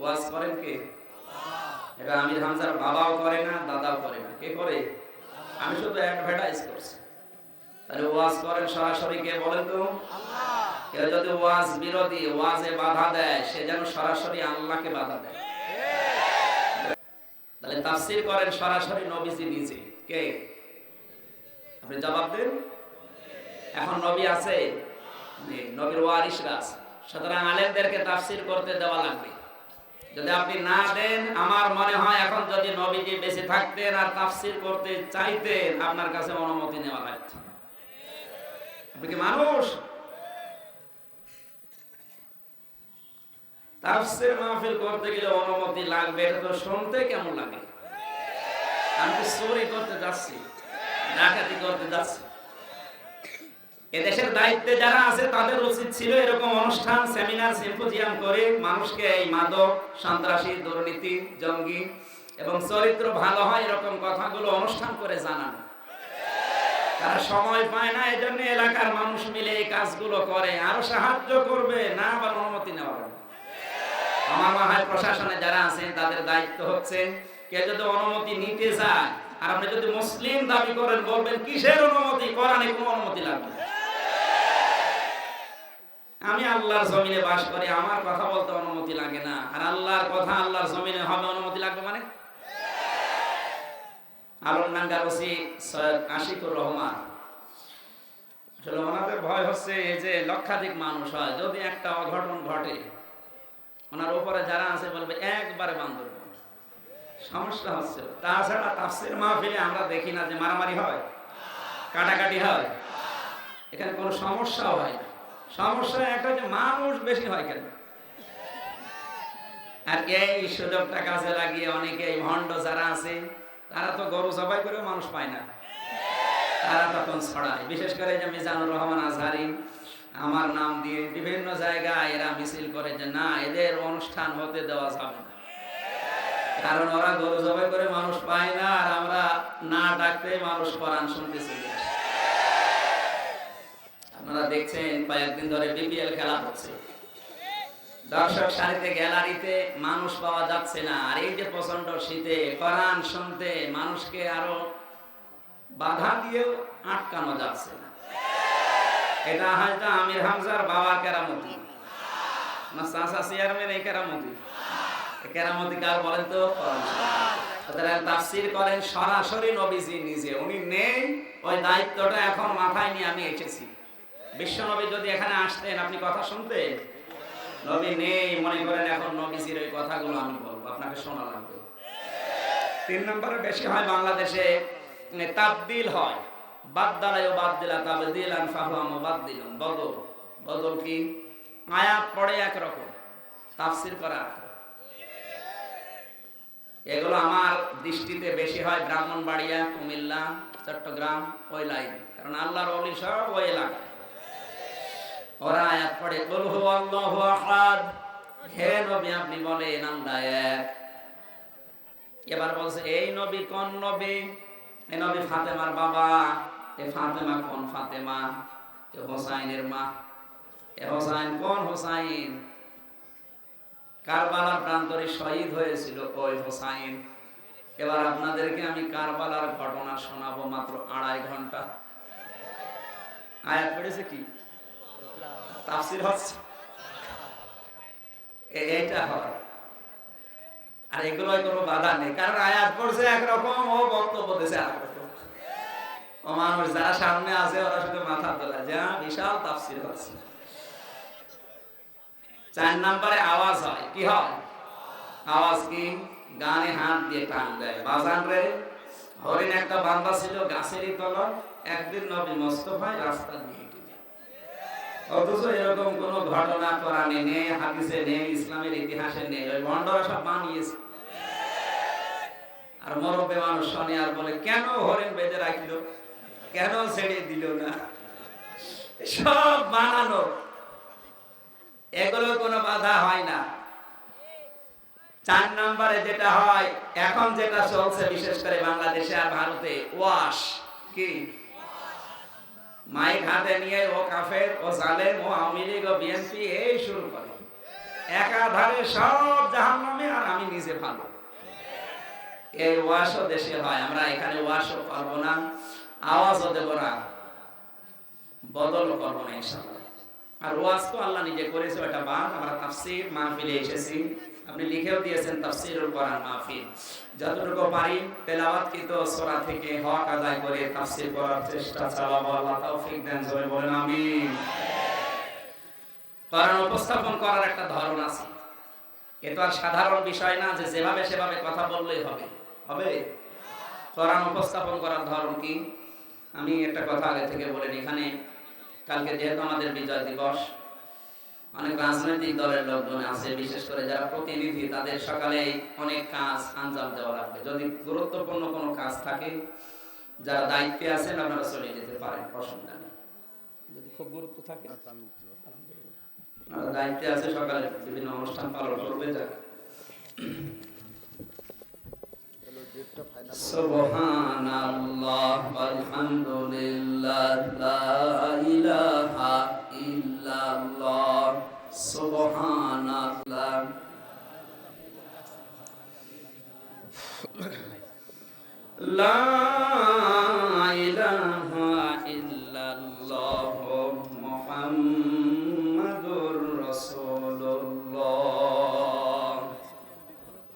ওয়াজ করেন কে? এটা আমির হামজার বাবাও করে না, দাদাও করে না। কে করে? আমি শুধু অ্যাডভার্টাইজ করছি। তাহলে ওয়াজ করেন সরাসরি কে বলেন তো? কেউ যদি ওয়াজ বিরোধী, ওয়াজে বাধা দেয়, সে যেন সরাসরি আল্লাহকে বাধা দেয়। তাহলে তাফসীর করেন সরাসরি নবীজি নিজে। কে? আপনি জবাব দেন। এখন নবী আছে? নবীর ওয়ারিসরা আছে। সুতরাং আলেমদেরকে তাফসীর করতে দেওয়া লাগবে। যদি আপনি না দেন, আমার মনে হয় এখন যদি নবীজি বেঁচে থাকতেন আর তাফসীর করতে চাইতেন, আপনার কাছে অনুমতি নেওয়া লাগতো। আপনি কি মানুষ? তাফসীর মাহফিল করতে গেলে অনুমতি লাগবে, এটা তো শুনতে কেমন লাগে? আমি চুরি করতে যাচ্ছি, ডাকাতি করতে যাচ্ছি। এদেশের দায়িত্বে যারা আছে, তাদের উচিত ছিল এরকম অনুষ্ঠান, সেমিনার, সিম্পোজিয়াম করে মানুষকে এই মাদক, সন্ত্রাসী, দুর্নীতি, জঙ্গি এবং চরিত্র ভালো হয় এরকম কথাগুলো অনুষ্ঠান করে জানানো। তারা সময় পায় না এই জন্য এলাকার মানুষ মিলে এই কাজগুলো করে। আরও সাহায্য করবে, না আবার অনুমতি নেওয়া হবে। আমার মনে হয় প্রশাসনে যারা আছেন, তাদের দায়িত্ব হচ্ছে কে যদি অনুমতি নিতে যায় আর আপনি যদি মুসলিম দাবি করেন, বলবেন, কিসের অনুমতি? কোরআনে কোনো অনুমতি লাগবে। আল্লাহর জমিনে বাস করি, আমার কথা বলতে অনুমতি লাগে না। আর আল্লাহর কথা আল্লাহর জমিনে হবে অনুমতি লাগবে মানে? ওসি সৈয়দ আশিকুর রহমান। আসলে ওনাদের ভয় হচ্ছে এই যে লক্ষাধিক মানুষ হয়, যদি একটা অঘটন ঘটে, ওনার উপরে যারা আছে বলবে, একবারে বান্দরবন। সমস্যা হচ্ছে। তাছাড়া তাফসির মাহফিলে আমরা দেখি না যে মারামারি হয়, কাটাকাটি হয়। এখানে কোনো সমস্যাও হয় না। সমস্যা একটা যে মানুষ বেশি হয় কেন? আর এই সুযোগটা কাজে লাগিয়ে অনেকে এই ভণ্ড যারা আছে, তারা তো গরু জবাই করেও মানুষ পায় না। তারা তখন ছড়ায়। বিশেষ করে যে মিজানুর রহমান আজহারি, আমার নাম দিয়ে বিভিন্ন জায়গায় এরা মিছিল করে যে না, এদের অনুষ্ঠান হতে দেওয়া যাবে না। কারণ ওরা গরু জবাই করে মানুষ পায় না, আর আমরা না ডাকতে মানুষ কোরআন শুনতে চলে আসে। আপনারা দেখছেন, কয়েকদিন ধরে বিপিএল খেলা হচ্ছে। দর্শক সারিতে গ্যালারিতে মানুষ পাওয়া যাচ্ছে না। আর এই যে প্রচণ্ড শীতে কোরআন শুনতে মানুষকে আরও বাধা দিয়েও আটকানো যাচ্ছে না। এটা আমির হামজার কেরামতি। না চেয়ারম্যান এই কেরামতি। কেরামতি কার বলেন তো? কোরআন শরীফ। করেন সরাসরি নবীজি নিজে। উনি নেই, ওই দায়িত্বটা এখন মাথায় নিয়ে আমি এসেছি। বিশ্ব নবী যদি এখানে আসতেন, আপনি কথা শুনতেন? নবী নেই, মনে করেন এখন নবীজির ওই কথাগুলো আমি বলব, আপনাকে শোনা লাগবে। তিন নম্বরে বেশি হয় বাংলাদেশে তাবদিল হয়। বাদদালাই ও বাদদিলা তাবদিল আন ফাহুয়া মুবাদদিলুন, বদল। বদল কি? আয়াত পড়ে একরকম, তাফসির করা এগুলো আমার দৃষ্টিতে বেশি হয় ব্রাহ্মণবাড়িয়া, কুমিল্লা, চট্টগ্রাম, ওই লাইনে। কারণ আল্লাহর অলি সব ওই এলাকায়। ওরা আয়াত পড়ে হু আল্লাহু আহাদ। হে নবী, আপনি বলেন এক। এবার বলছে, এই নবী কোন নবী? নবী ফাতেমার বাবা। এ ফাতেমা কোন ফাতেমা? এ হোসাইনের মা। এ হোসাইন কোন হোসাইন? কারবালার প্রান্তরে শহীদ হয়েছিল ওই হোসাইন। এবার আপনাদেরকে আমি কারবালার ঘটনা শোনাবো মাত্র আড়াই ঘণ্টা। আয়াত পড়েছে কি? তাফসির হচ্ছে। হয়। আর এগুলোই কোনো বাধা নেই। কারণ আয়াত পড়ছে একরকম ও বক্তব্য ও মানুষ যারা সামনে আছে, ওরা শুধু মাথা তোলা। বিশাল তাফসির হচ্ছে। চার নম্বরে আওয়াজ হয়। কি হয়? আওয়াজ কি? গানে হাত দিয়ে টান দেয়। বাজান রে, হরিণ একটা বান্দা ছিল গাছেরই তলায়। একদিন নবী মোস্তফায় রাস্তা দিয়ে। অথচ এরকম কোন ঘটনা কোরআনে নেই হাদিসে, নেই ইসলামের ইতিহাসে, নেই। ওই সব আর মরবে মানুষ শোনে আর বলে, কেন বেঁধে কেন ছেড়ে দিল না? সব বানানো। এগুলো কোনো বাধা হয় না। চার নম্বরে যেটা হয়, এখন যেটা চলছে বিশেষ করে বাংলাদেশে আর ভারতে, ওয়াশ। কি? মাইক হাতে নিয়ে ও কাফের, ও জালেম, ও আওয়ামী লীগ, ও বিএনপি, এই শুরু করে। একাধারে সব জাহান্নামে, আর আমি নিজে ভালো। এই ওয়াশও দেশে হয়, আমরা এখানে ওয়াশও করব না, আওয়াজও দেবো না, বদলও করব না, ইনশাআল্লাহ। আর ওয়াজ তো আল্লাহ নিজে করেছে, ওটা বাদ, আমরা তাফসির মাহফিলে এসেছি। আপনি লিখেও দিয়েছেন তাফসিরুল কোরআন মাহফিল। যতটুকু পারি তেলাওয়াতকৃত সূরা থেকে হক আদায় করে তাফসির করার চেষ্টা চালাবো। আল্লাহ তৌফিক দেন সবাই বলেন, আমিন। কোরআন উপস্থাপন করার একটা ধরন আছে। এ তো আর সাধারণ বিষয় না যে যেভাবে সেভাবে কথা বললেই হবে। হবে? কোরআন উপস্থাপন করার ধরন কি? আমি একটা কথা আগে থেকে বলেন এখানে কালকে যেহেতু আমাদের বিজয় দিবস অনেক রাজনৈতিক দলের লোকজন আছে, বিশেষ করে যারা প্রতিনিধি, তাদের সকালে অনেক কাজ আঞ্জাম দেওয়া লাগবে। যদি গুরুত্বপূর্ণ কোনো কাজ থাকে, যারা দায়িত্বে আছেন, আপনারা চলে যেতে পারেন, অসুবিধা নেই। যদি খুব গুরুত্ব থাকে দায়িত্বে আছে, সকালে বিভিন্ন অনুষ্ঠান পালন করবে যারা। সুবহানাল্লাহ, আলহামদুলিল্লাহ, লা ইলাহা সুবহানাল্লাহ। লা